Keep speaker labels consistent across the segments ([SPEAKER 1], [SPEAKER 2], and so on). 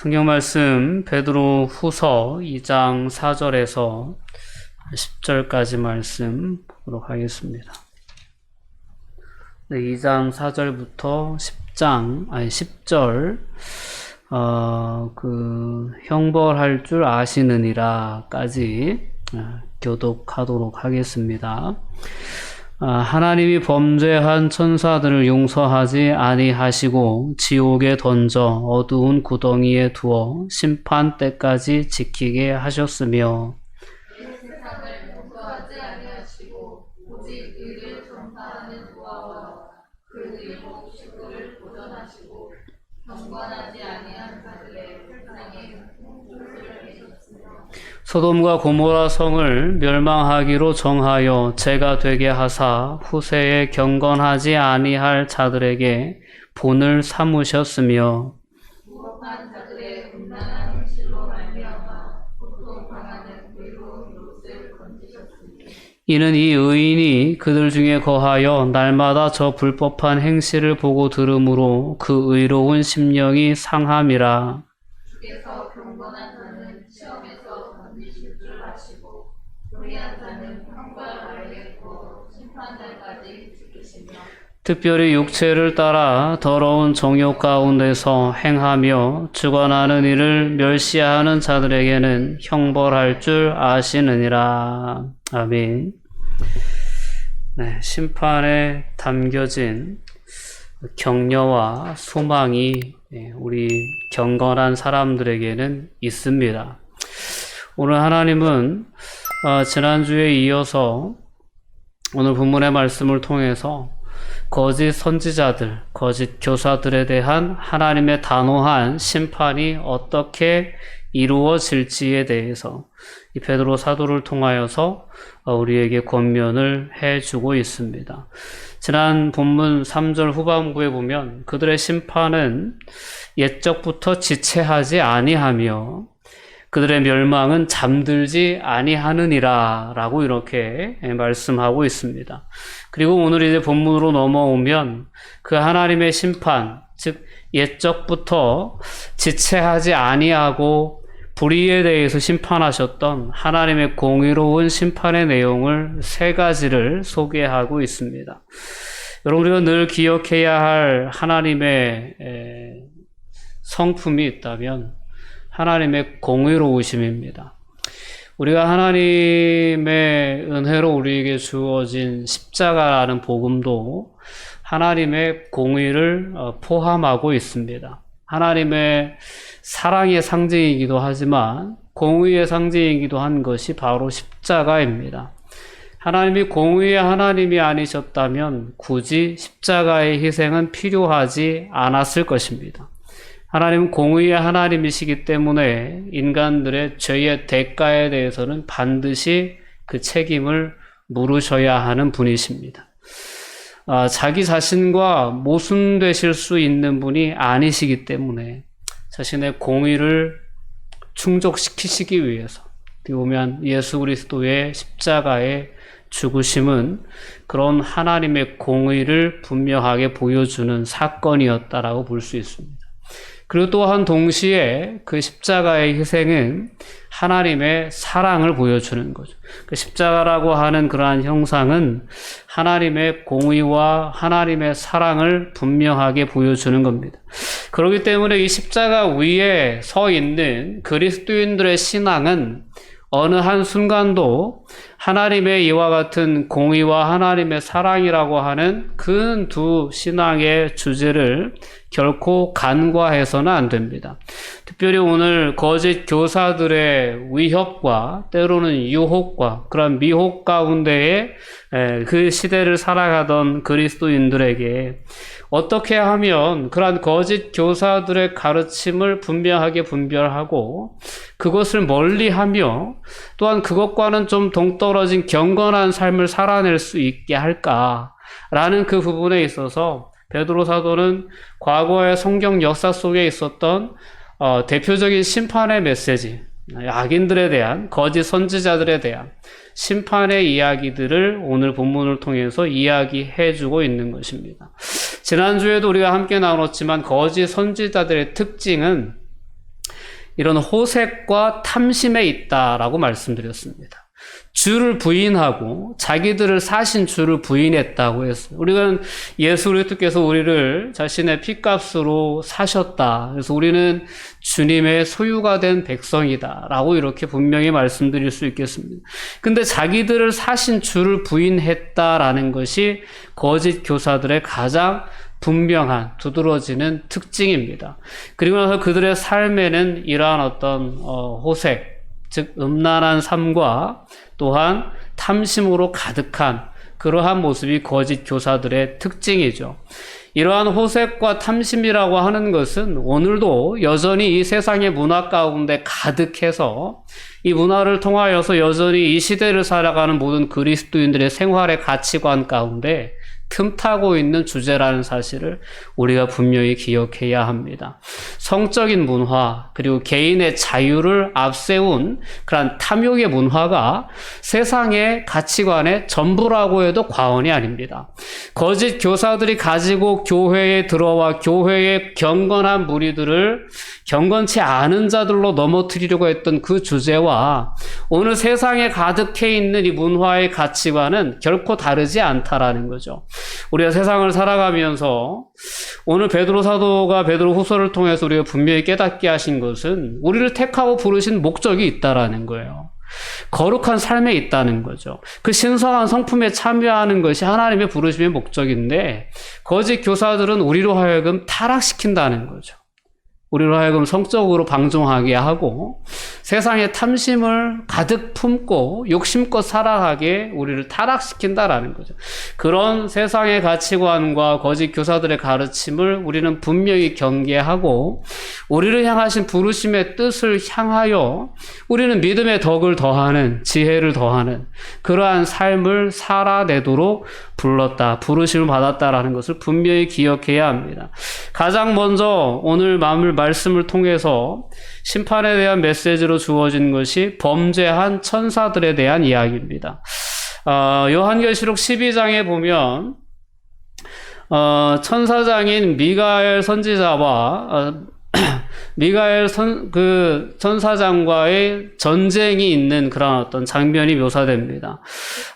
[SPEAKER 1] 성경 말씀 베드로 후서 2장 4절에서 10절까지 말씀 보도록 하겠습니다. 네, 2장 4절부터 10장 아니 10절 어, 그 형벌할 줄 아시느니라까지 어, 교독하도록 하겠습니다. 아, 하나님이 범죄한 천사들을 용서하지 아니하시고 지옥에 던져 어두운 구덩이에 두어 심판 때까지 지키게 하셨으며 소돔과 고모라 성을 멸망하기로 정하여 죄가 되게 하사 후세에 경건하지 아니할 자들에게 본을 삼으셨으며 이는 이 의인이 그들 중에 거하여 날마다 저 불법한 행실을 보고 들으므로 그 의로운 심령이 상함이라.
[SPEAKER 2] 주께서 경건한 자는 시험에서 건지실 줄 아시고 불의한 자는 형벌 아래에 두어 심판날까지 지키시며
[SPEAKER 1] 특별히 육체를 따라 더러운 정욕 가운데서 행하며 주관하는 일을 멸시하는 자들에게는 형벌할 줄 아시느니라. 아멘. 네, 심판에 담겨진 격려와 소망이 예, 우리 경건한 사람들에게는 있습니다. 오늘 하나님은 어, 지난주에 이어서 오늘 본문의 말씀을 통해서 거짓 선지자들, 거짓 교사들에 대한 하나님의 단호한 심판이 어떻게 이루어질지에 대해서 이 베드로 사도를 통하여서 어, 우리에게 권면을 해주고 있습니다. 지난 본문 3절 후반부에 보면 그들의 심판은 옛적부터 지체하지 아니하며 그들의 멸망은 잠들지 아니하느니라 라고 이렇게 말씀하고 있습니다. 그리고 오늘 이제 본문으로 넘어오면 그 하나님의 심판, 즉 옛적부터 지체하지 아니하고 불의에 대해서 심판하셨던 하나님의 공의로운 심판의 내용을 세 가지를 소개하고 있습니다. 여러분 우리가 늘 기억해야 할 하나님의 에, 성품이 있다면 하나님의 공의로우심입니다. 우리가 하나님의 은혜로 우리에게 주어진 십자가라는 복음도 하나님의 공의를 어, 포함하고 있습니다. 하나님의 사랑의 상징이기도 하지만 공의의 상징이기도 한 것이 바로 십자가입니다. 하나님이 공의의 하나님이 아니셨다면 굳이 십자가의 희생은 필요하지 않았을 것입니다. 하나님은 공의의 하나님이시기 때문에 인간들의 죄의 대가에 대해서는 반드시 그 책임을 물으셔야 하는 분이십니다. 아, 자기 자신과 모순되실 수 있는 분이 아니시기 때문에 자신의 공의를 충족시키시기 위해서 어떻게 보면 예수 그리스도의 십자가의 죽으심은 그런 하나님의 공의를 분명하게 보여주는 사건이었다라고 볼 수 있습니다. 그리고 또한 동시에 그 십자가의 희생은 하나님의 사랑을 보여주는 거죠. 그 십자가라고 하는 그러한 형상은 하나님의 공의와 하나님의 사랑을 분명하게 보여주는 겁니다. 그렇기 때문에 이 십자가 위에 서 있는 그리스도인들의 신앙은 어느 한 순간도 하나님의 이와 같은 공의와 하나님의 사랑이라고 하는 큰두 신앙의 주제를 결코 간과해서는 안 됩니다. 특별히 오늘 거짓 교사들의 위협과 때로는 유혹과 그런 미혹 가운데에 그 시대를 살아가던 그리스도인들에게 어떻게 하면 그러한 거짓 교사들의 가르침을 분명하게 분별하고 그것을 멀리하며 또한 그것과는 좀 동떨어진 경건한 삶을 살아낼 수 있게 할까 라는 그 부분에 있어서 베드로 사도는 과거의 성경 역사 속에 있었던 어, 대표적인 심판의 메시지, 악인들에 대한 거짓 선지자들에 대한 심판의 이야기들을 오늘 본문을 통해서 이야기해 주고 있는 것입니다. 지난주에도 우리가 함께 나눴지만 거짓 선지자들의 특징은 이런 호색과 탐심에 있다라고 말씀드렸습니다. 주를 부인하고 자기들을 사신 주를 부인했다고 했어요. 우리는 예수 그리스도께서 우리를 자신의 피값으로 사셨다. 그래서 우리는 주님의 소유가 된 백성이다라고 이렇게 분명히 말씀드릴 수 있겠습니다. 근데 자기들을 사신 주를 부인했다라는 것이 거짓 교사들의 가장 분명한 두드러지는 특징입니다. 그리고 나서 그들의 삶에는 이러한 어떤 어, 호색, 즉 음란한 삶과 또한 탐심으로 가득한 그러한 모습이 거짓 교사들의 특징이죠. 이러한 호색과 탐심이라고 하는 것은 오늘도 여전히 이 세상의 문화 가운데 가득해서 이 문화를 통하여서 여전히 이 시대를 살아가는 모든 그리스도인들의 생활의 가치관 가운데 틈타고 있는 주제라는 사실을 우리가 분명히 기억해야 합니다. 성적인 문화, 그리고 개인의 자유를 앞세운 그러한 탐욕의 문화가 세상의 가치관의 전부라고 해도 과언이 아닙니다. 거짓 교사들이 가지고 교회에 들어와 교회의 경건한 무리들을 경건치 않은 자들로 넘어뜨리려고 했던 그 주제와 오늘 세상에 가득해 있는 이 문화의 가치관은 결코 다르지 않다라는 거죠. 우리가 세상을 살아가면서 오늘 베드로 사도가 베드로 후서를 통해서 우리가 분명히 깨닫게 하신 것은 우리를 택하고 부르신 목적이 있다라는 거예요. 거룩한 삶에 있다는 거죠. 그 신성한 성품에 참여하는 것이 하나님의 부르심의 목적인데 거짓 교사들은 우리로 하여금 타락시킨다는 거죠. 우리로 하여금 성적으로 방종하게 하고 세상의 탐심을 가득 품고 욕심껏 살아가게 우리를 타락시킨다라는 거죠. 그런 세상의 가치관과 거짓 교사들의 가르침을 우리는 분명히 경계하고 우리를 향하신 부르심의 뜻을 향하여 우리는 믿음의 덕을 더하는 지혜를 더하는 그러한 삶을 살아내도록 불렀다, 부르심을 받았다라는 것을 분명히 기억해야 합니다. 가장 먼저 오늘 마음을 말씀을 통해서 심판에 대한 메시지로 주어진 것이 범죄한 천사들에 대한 이야기입니다. 어, 요한계시록 12장에 보면 어, 천사장인 미가엘 선지자와 어, 미가엘 선, 그 천사장과의 전쟁이 있는 그런 어떤 장면이 묘사됩니다.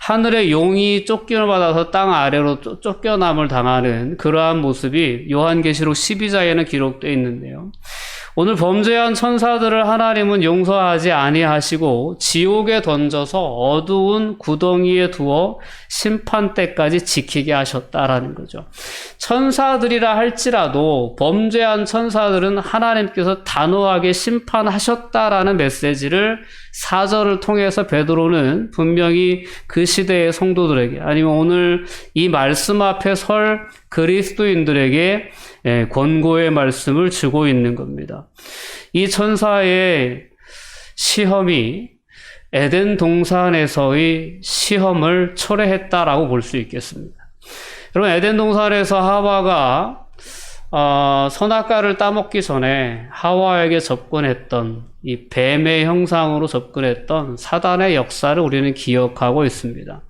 [SPEAKER 1] 하늘의 용이 쫓김을 받아서 땅 아래로 쫓- 쫓겨남을 당하는 그러한 모습이 요한계시록 12장에는 기록되어 있는데요. 오늘 범죄한 천사들을 하나님은 용서하지 아니하시고 지옥에 던져서 어두운 구덩이에 두어 심판 때까지 지키게 하셨다라는 거죠. 천사들이라 할지라도 범죄한 천사들은 하나님께서 단호하게 심판하셨다라는 메시지를 사절을 통해서 베드로는 분명히 그 시대의 성도들에게 아니면 오늘 이 말씀 앞에 설 그리스도인들에게 예, 권고의 말씀을 주고 있는 겁니다. 이 천사의 시험이 에덴 동산에서의 시험을 초래했다라고 볼 수 있겠습니다. 여러분 에덴 동산에서 하와가 어, 선악과를 따먹기 전에 하와에게 접근했던 이 뱀의 형상으로 접근했던 사단의 역사를 우리는 기억하고 있습니다.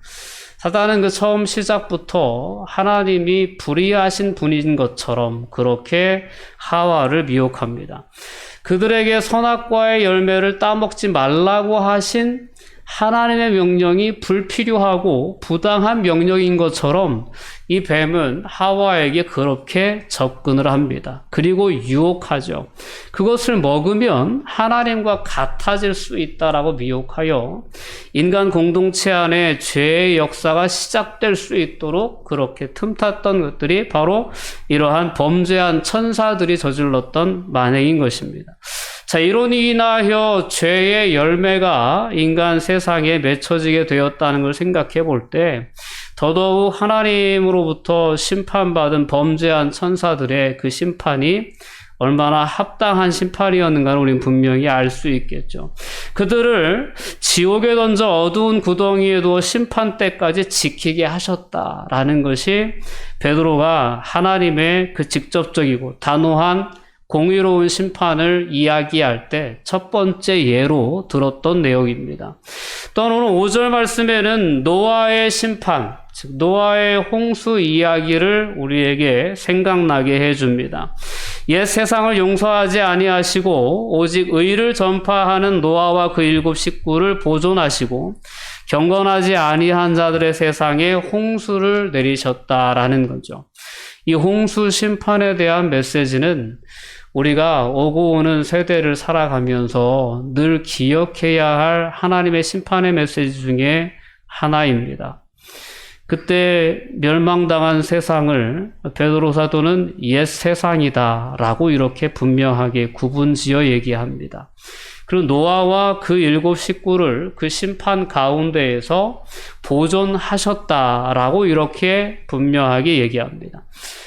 [SPEAKER 1] 사단은 그 처음 시작부터 하나님이 불의하신 분인 것처럼 그렇게 하와를 미혹합니다. 그들에게 선악과의 열매를 따먹지 말라고 하신 하나님의 명령이 불필요하고 부당한 명령인 것처럼 이 뱀은 하와에게 그렇게 접근을 합니다. 그리고 유혹하죠. 그것을 먹으면 하나님과 같아질 수 있다라고 미혹하여 인간 공동체 안에 죄의 역사가 시작될 수 있도록 그렇게 틈탔던 것들이 바로 이러한 범죄한 천사들이 저질렀던 만행인 것입니다. 자, 이로 인하여 죄의 열매가 인간 세상에 맺혀지게 되었다는 걸 생각해 볼 때, 더더욱 하나님으로부터 심판받은 범죄한 천사들의 그 심판이 얼마나 합당한 심판이었는가를 우리는 분명히 알 수 있겠죠. 그들을 지옥에 던져 어두운 구덩이에 두어 심판 때까지 지키게 하셨다라는 것이 베드로가 하나님의 그 직접적이고 단호한 공의로운 심판을 이야기할 때 첫 번째 예로 들었던 내용입니다. 또한 오늘 5절 말씀에는 노아의 심판, 즉 노아의 홍수 이야기를 우리에게 생각나게 해줍니다. 옛 세상을 용서하지 아니하시고 오직 의를 전파하는 노아와 그 일곱 식구를 보존하시고 경건하지 아니한 자들의 세상에 홍수를 내리셨다라는 거죠. 이 홍수 심판에 대한 메시지는 우리가 오고 오는 세대를 살아가면서 늘 기억해야 할 하나님의 심판의 메시지 중에 하나입니다. 그때 멸망당한 세상을 베드로 사도는 옛 세상이다라고 이렇게 분명하게 구분지어 얘기합니다. 그리고 노아와 그 일곱 식구를 그 심판 가운데에서 보존하셨다라고 이렇게 분명하게 얘기합니다.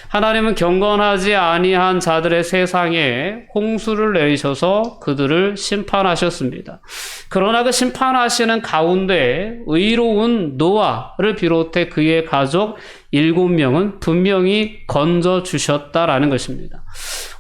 [SPEAKER 1] 하나님은 경건하지 아니한 자들의 세상에 홍수를 내리셔서 그들을 심판하셨습니다. 그러나 그 심판하시는 가운데 의로운 노아를 비롯해 그의 가족 일곱 명은 분명히 건져 주셨다라는 것입니다.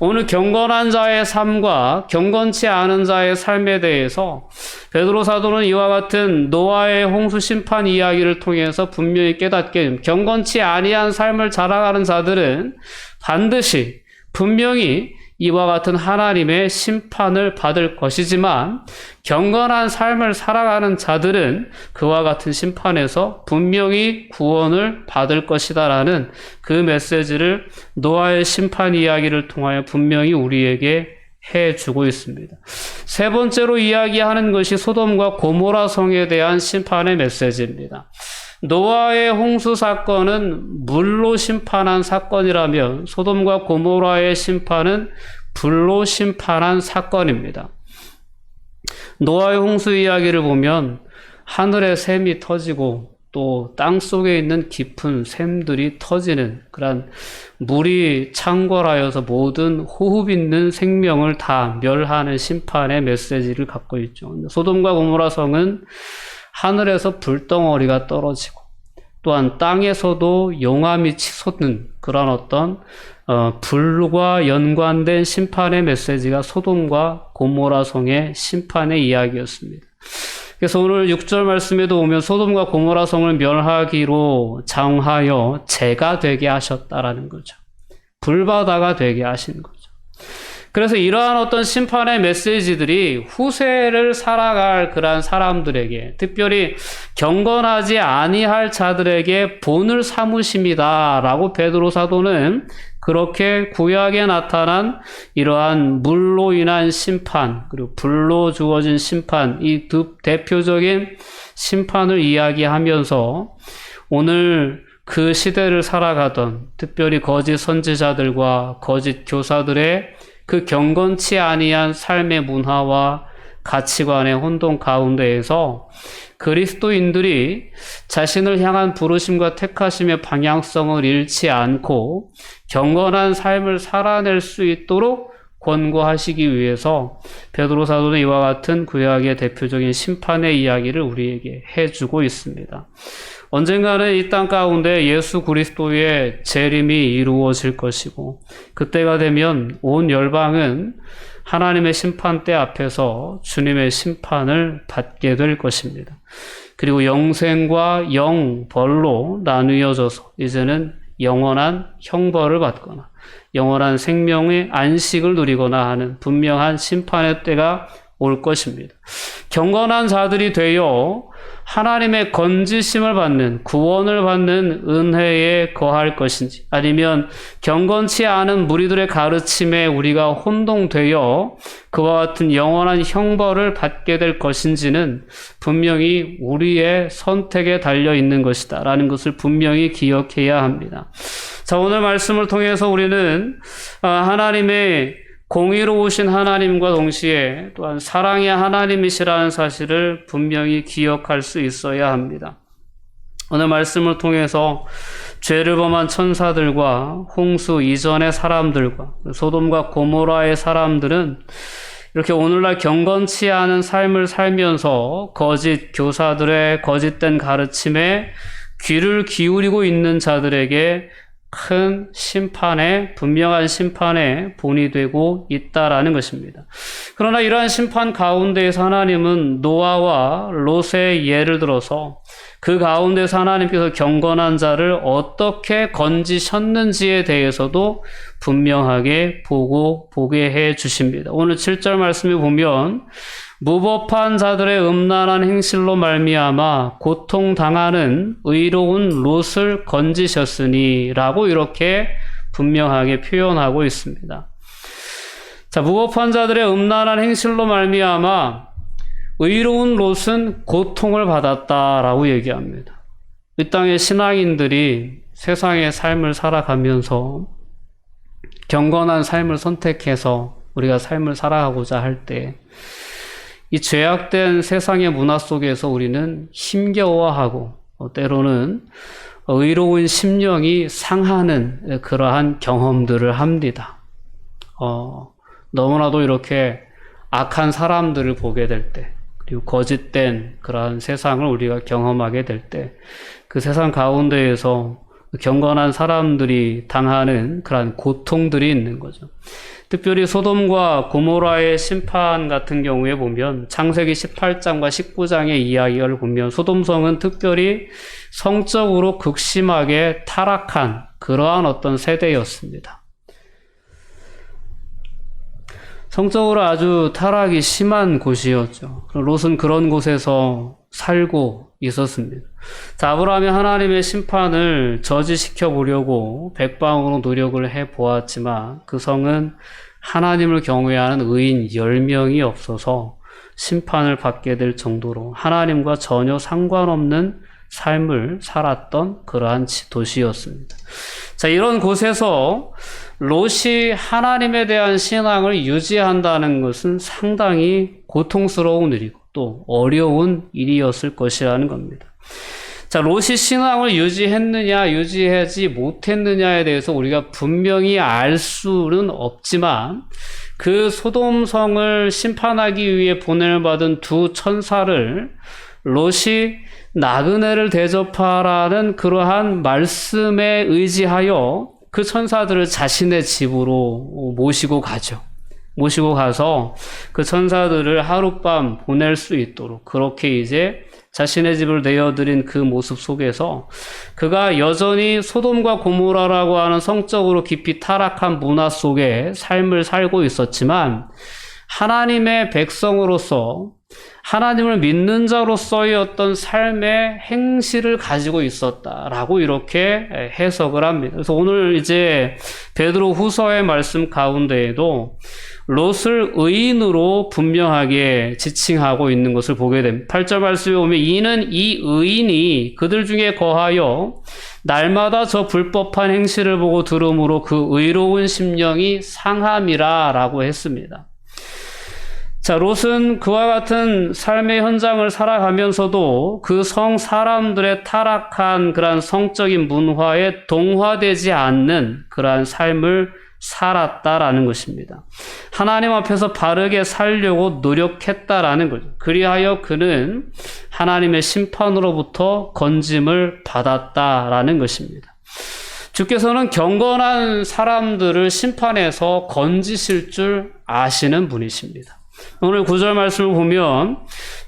[SPEAKER 1] 오늘 경건한 자의 삶과 경건치 않은 자의 삶에 대해서 베드로 사도는 이와 같은 노아의 홍수 심판 이야 기를 통해서 분명히 깨닫게. 경건치 아니한 삶을 자라가는 자들은 반드시 분명히 이와 같은 하나님의 심판을 받을 것이지만 경건한 삶을 살아가는 자들은 그와 같은 심판에서 분명히 구원을 받을 것이다라는 그 메시지를 노아의 심판 이야기를 통하여 분명히 우리에게 해 주고 있습니다. 세 번째로 이야기하는 것이 소돔과 고모라 성에 대한 심판의 메시지입니다. 노아의 홍수 사건은 물로 심판한 사건이라면 소돔과 고모라의 심판은 불로 심판한 사건입니다. 노아의 홍수 이야기를 보면 하늘에 샘이 터지고 또 땅 속에 있는 깊은 샘들이 터지는 그런 물이 창궐하여서 모든 호흡 있는 생명을 다 멸하는 심판의 메시지를 갖고 있죠. 소돔과 고모라 성은 하늘에서 불덩어리가 떨어지고 또한 땅에서도 용암이 치솟는 그런 어떤 어, 불과 연관된 심판의 메시지가 소돔과 고모라 성의 심판의 이야기였습니다. 그래서 오늘 6절 말씀에도 보면 소돔과 고모라 성을 멸하기로 장하여 재가 되게 하셨다라는 거죠. 불바다가 되게 하신 거죠. 그래서 이러한 어떤 심판의 메시지들이 후세를 살아갈 그러한 사람들에게 특별히 경건하지 아니할 자들에게 본을 삼으십니다라고 베드로 사도는 그렇게 구약에 나타난 이러한 물로 인한 심판 그리고 불로 주어진 심판 이 두 대표적인 심판을 이야기하면서 오늘 그 시대를 살아가던 특별히 거짓 선지자들과 거짓 교사들의 그 경건치 아니한 삶의 문화와 가치관의 혼돈 가운데에서 그리스도인들이 자신을 향한 부르심과 택하심의 방향성을 잃지 않고 경건한 삶을 살아낼 수 있도록 권고하시기 위해서 베드로 사도는 이와 같은 구약의 대표적인 심판의 이야기를 우리에게 해주고 있습니다. 언젠가는 이 땅 가운데 예수 그리스도의 재림이 이루어질 것이고 그때가 되면 온 열방은 하나님의 심판대 앞에서 주님의 심판을 받게 될 것입니다. 그리고 영생과 영벌로 나누어져서 이제는 영원한 형벌을 받거나 영원한 생명의 안식을 누리거나 하는 분명한 심판의 때가 올 것입니다. 경건한 자들이 되어 하나님의 건지심을 받는 구원을 받는 은혜에 거할 것인지 아니면 경건치 않은 무리들의 가르침에 우리가 혼동되어 그와 같은 영원한 형벌을 받게 될 것인지는 분명히 우리의 선택에 달려 있는 것이다 라는 것을 분명히 기억해야 합니다. 자, 오늘 말씀을 통해서 우리는 하나님의 공의로우신 하나님과 동시에 또한 사랑의 하나님이시라는 사실을 분명히 기억할 수 있어야 합니다. 오늘 말씀을 통해서 죄를 범한 천사들과 홍수 이전의 사람들과 소돔과 고모라의 사람들은 이렇게 오늘날 경건치 않은 삶을 살면서 거짓 교사들의 거짓된 가르침에 귀를 기울이고 있는 자들에게 큰 심판에 분명한 심판에 본이 되고 있다라는 것입니다. 그러나 이러한 심판 가운데에서 하나님은 노아와 롯의 예를 들어서 그 가운데서 하나님께서 경건한 자를 어떻게 건지셨는지에 대해서도 분명하게 보고 보게 해 주십니다. 오늘 7절 말씀에 보면 무법한 자들의 음란한 행실로 말미암아 고통 당하는 의로운 롯을 건지셨으니라고 이렇게 분명하게 표현하고 있습니다. 자, 무법한 자들의 음란한 행실로 말미암아 의로운 롯은 고통을 받았다라고 얘기합니다. 이 땅의 신앙인들이 세상의 삶을 살아가면서 경건한 삶을 선택해서 우리가 삶을 살아가고자 할 때 이 죄악된 세상의 문화 속에서 우리는 힘겨워하고 어, 때로는 의로운 심령이 상하는 그러한 경험들을 합니다. 어, 너무나도 이렇게 악한 사람들을 보게 될 때, 그리고 거짓된 그러한 세상을 우리가 경험하게 될 때, 그 세상 가운데에서 경건한 사람들이 당하는 그러한 고통들이 있는 거죠. 특별히 소돔과 고모라의 심판 같은 경우에 보면 창세기 18장과 19장의 이야기를 보면 소돔성은 특별히 성적으로 극심하게 타락한 그러한 어떤 세대였습니다. 성적으로 아주 타락이 심한 곳이었죠. 롯은 그런 곳에서 살고 있었습니다. 자, 아브라함이 하나님의 심판을 저지시켜 보려고 백방으로 노력을 해 보았지만 그 성은 하나님을 경외하는 의인 10명이 없어서 심판을 받게 될 정도로 하나님과 전혀 상관없는 삶을 살았던 그러한 도시였습니다. 자, 이런 곳에서 롯이 하나님에 대한 신앙을 유지한다는 것은 상당히 고통스러운 일이고 또 어려운 일이었을 것이라는 겁니다. 자, 롯이 신앙을 유지했느냐, 유지하지 못했느냐에 대해서 우리가 분명히 알 수는 없지만 그 소돔성을 심판하기 위해 보내받은 두 천사를 롯이 나그네를 대접하라는 그러한 말씀에 의지하여 그 천사들을 자신의 집으로 모시고 가죠. 모시고 가서 그 천사들을 하룻밤 보낼 수 있도록 그렇게 이제 자신의 집을 내어드린 그 모습 속에서 그가 여전히 소돔과 고모라라고 하는 성적으로 깊이 타락한 문화 속에 삶을 살고 있었지만 하나님의 백성으로서 하나님을 믿는 자로서의 어떤 삶의 행실을 가지고 있었다라고 이렇게 해석을 합니다. 그래서 오늘 이제 베드로 후서의 말씀 가운데에도 롯을 의인으로 분명하게 지칭하고 있는 것을 보게 됩니다. 8절 말씀에 보면 이는 이 의인이 그들 중에 거하여 날마다 저 불법한 행실을 보고 들음으로 그 의로운 심령이 상함이라라고 했습니다. 자, 롯은 그와 같은 삶의 현장을 살아가면서도 그 성 사람들의 타락한 그러한 성적인 문화에 동화되지 않는 그러한 삶을 살았다라는 것입니다. 하나님 앞에서 바르게 살려고 노력했다라는 거죠. 그리하여 그는 하나님의 심판으로부터 건짐을 받았다라는 것입니다. 주께서는 경건한 사람들을 심판해서 건지실 줄 아시는 분이십니다. 오늘 구절 말씀을 보면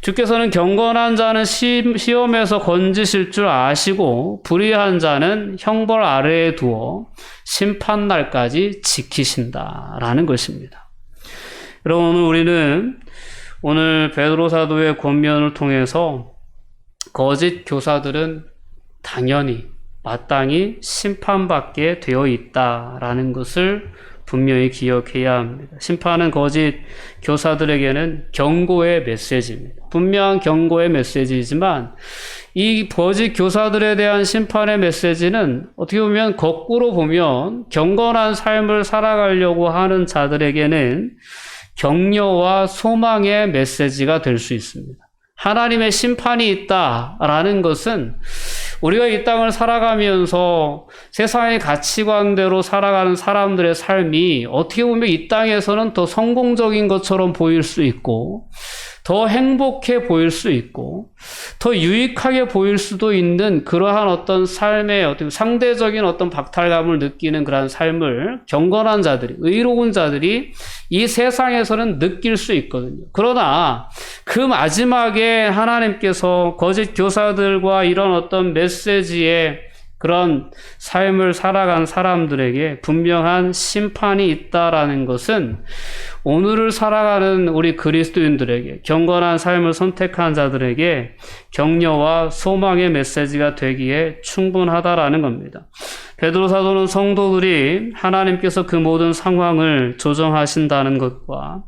[SPEAKER 1] 주께서는 경건한 자는 시험에서 건지실 줄 아시고 불의한 자는 형벌 아래에 두어 심판날까지 지키신다라는 것입니다. 여러분 오늘 우리는 오늘 베드로 사도의 권면을 통해서 거짓 교사들은 당연히 마땅히 심판받게 되어 있다라는 것을 분명히 기억해야 합니다. 심판은 거짓 교사들에게는 경고의 메시지입니다. 분명한 경고의 메시지이지만 이 거짓 교사들에 대한 심판의 메시지는 어떻게 보면 거꾸로 보면 경건한 삶을 살아가려고 하는 자들에게는 격려와 소망의 메시지가 될 수 있습니다. 하나님의 심판이 있다라는 것은 우리가 이 땅을 살아가면서 세상의 가치관대로 살아가는 사람들의 삶이 어떻게 보면 이 땅에서는 더 성공적인 것처럼 보일 수 있고 더 행복해 보일 수 있고 더 유익하게 보일 수도 있는 그러한 어떤 삶의 어떤 상대적인 어떤 박탈감을 느끼는 그러한 삶을 경건한 자들이 의로운 자들이 이 세상에서는 느낄 수 있거든요. 그러나 그 마지막에 하나님께서 거짓 교사들과 이런 어떤 메시지에 그런 삶을 살아간 사람들에게 분명한 심판이 있다라는 것은 오늘을 살아가는 우리 그리스도인들에게 경건한 삶을 선택한 자들에게 격려와 소망의 메시지가 되기에 충분하다라는 겁니다. 베드로 사도는 성도들이 하나님께서 그 모든 상황을 조정하신다는 것과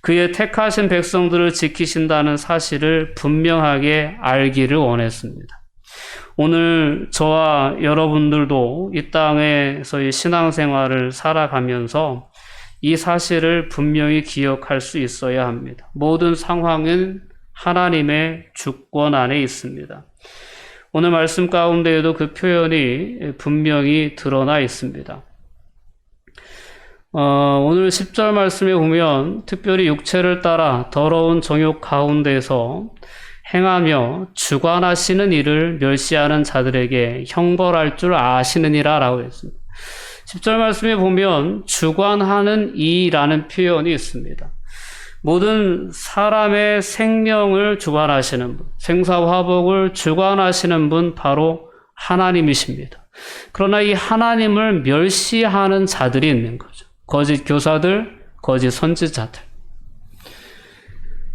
[SPEAKER 1] 그의 택하신 백성들을 지키신다는 사실을 분명하게 알기를 원했습니다. 오늘 저와 여러분들도 이 땅에서의 신앙생활을 살아가면서 이 사실을 분명히 기억할 수 있어야 합니다. 모든 상황은 하나님의 주권 안에 있습니다. 오늘 말씀 가운데에도 그 표현이 분명히 드러나 있습니다. 어, 오늘 10절 말씀에 보면 특별히 육체를 따라 더러운 정욕 가운데서 행하며 주관하시는 일을 멸시하는 자들에게 형벌할 줄 아시느니라 라고 했습니다. 10절 말씀에 보면 주관하는 이라는 표현이 있습니다. 모든 사람의 생명을 주관하시는 분, 생사화복을 주관하시는 분 바로 하나님이십니다. 그러나 이 하나님을 멸시하는 자들이 있는 거죠. 거짓 교사들, 거짓 선지자들.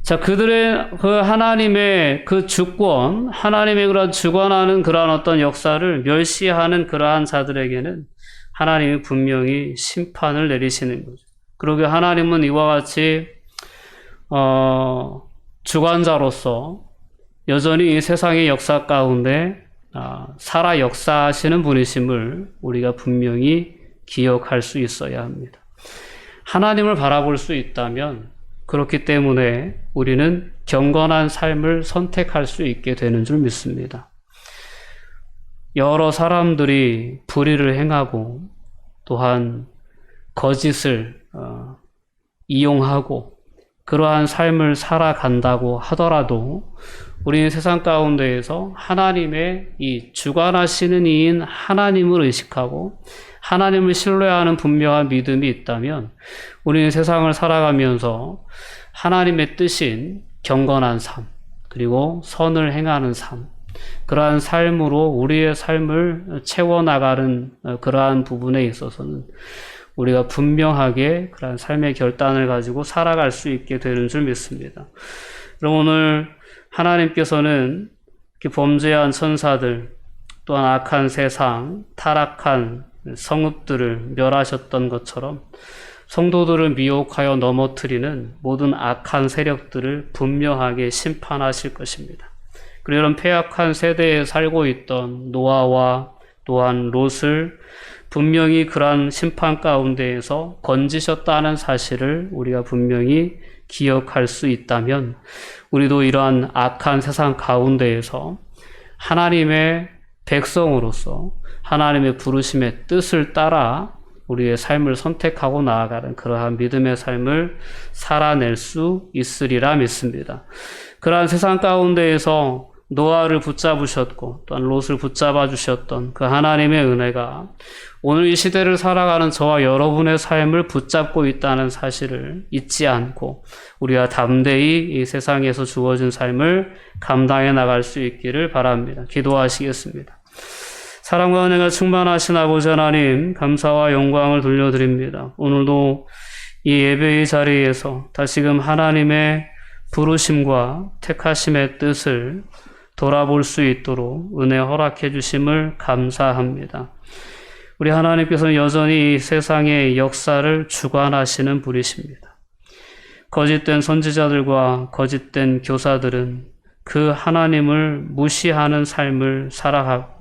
[SPEAKER 1] 자, 그들의 그 하나님의 그 주권, 하나님의 그런 주관하는 그러한 어떤 역사를 멸시하는 그러한 자들에게는 하나님이 분명히 심판을 내리시는 거죠. 그러게 하나님은 이와 같이 어, 주관자로서 여전히 이 세상의 역사 가운데 아, 살아 역사하시는 분이심을 우리가 분명히 기억할 수 있어야 합니다. 하나님을 바라볼 수 있다면 그렇기 때문에 우리는 경건한 삶을 선택할 수 있게 되는 줄 믿습니다. 여러 사람들이 불의를 행하고 또한 거짓을 어, 이용하고 그러한 삶을 살아간다고 하더라도 우리는 세상 가운데에서 하나님의 이 주관하시는 이인 하나님을 의식하고 하나님을 신뢰하는 분명한 믿음이 있다면 우리는 세상을 살아가면서 하나님의 뜻인 경건한 삶, 그리고 선을 행하는 삶, 그러한 삶으로 우리의 삶을 채워나가는 그러한 부분에 있어서는 우리가 분명하게 그러한 삶의 결단을 가지고 살아갈 수 있게 되는 줄 믿습니다. 그럼 오늘 하나님께서는 범죄한 천사들, 또한 악한 세상, 타락한 성읍들을 멸하셨던 것처럼 성도들을 미혹하여 넘어뜨리는 모든 악한 세력들을 분명하게 심판하실 것입니다. 그리고 이런 폐악한 세대에 살고 있던 노아와 또한 롯을 분명히 그러한 심판 가운데에서 건지셨다는 사실을 우리가 분명히 기억할 수 있다면 우리도 이러한 악한 세상 가운데에서 하나님의 백성으로서 하나님의 부르심의 뜻을 따라 우리의 삶을 선택하고 나아가는 그러한 믿음의 삶을 살아낼 수 있으리라 믿습니다. 그러한 세상 가운데에서 노아를 붙잡으셨고 또한 롯을 붙잡아 주셨던 그 하나님의 은혜가 오늘 이 시대를 살아가는 저와 여러분의 삶을 붙잡고 있다는 사실을 잊지 않고 우리가 담대히 이 세상에서 주어진 삶을 감당해 나갈 수 있기를 바랍니다. 기도하시겠습니다. 사랑과 은혜가 충만하신 아버지 하나님, 감사와 영광을 돌려드립니다. 오늘도 이 예배의 자리에서 다시금 하나님의 부르심과 택하심의 뜻을 돌아볼 수 있도록 은혜 허락해 주심을 감사합니다. 우리 하나님께서는 여전히 이 세상의 역사를 주관하시는 분이십니다. 거짓된 선지자들과 거짓된 교사들은 그 하나님을 무시하는 삶을 살아가고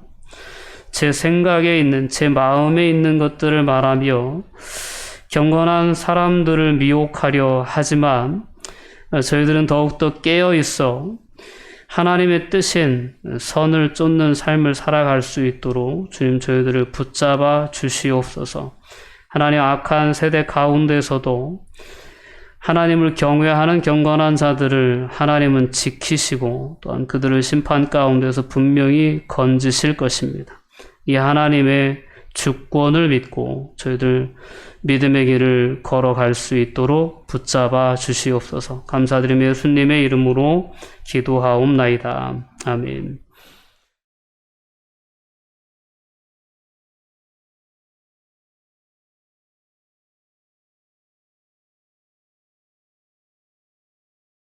[SPEAKER 1] 제 생각에 있는, 제 마음에 있는 것들을 말하며 경건한 사람들을 미혹하려 하지만 저희들은 더욱더 깨어 있어 하나님의 뜻인 선을 쫓는 삶을 살아갈 수 있도록 주님 저희들을 붙잡아 주시옵소서. 하나님 악한 세대 가운데서도 하나님을 경외하는 경건한 자들을 하나님은 지키시고 또한 그들을 심판 가운데서 분명히 건지실 것입니다. 이 하나님의 주권을 믿고 저희들 믿음의 길을 걸어갈 수 있도록 붙잡아 주시옵소서. 감사드리며 예수님의 이름으로 기도하옵나이다. 아멘.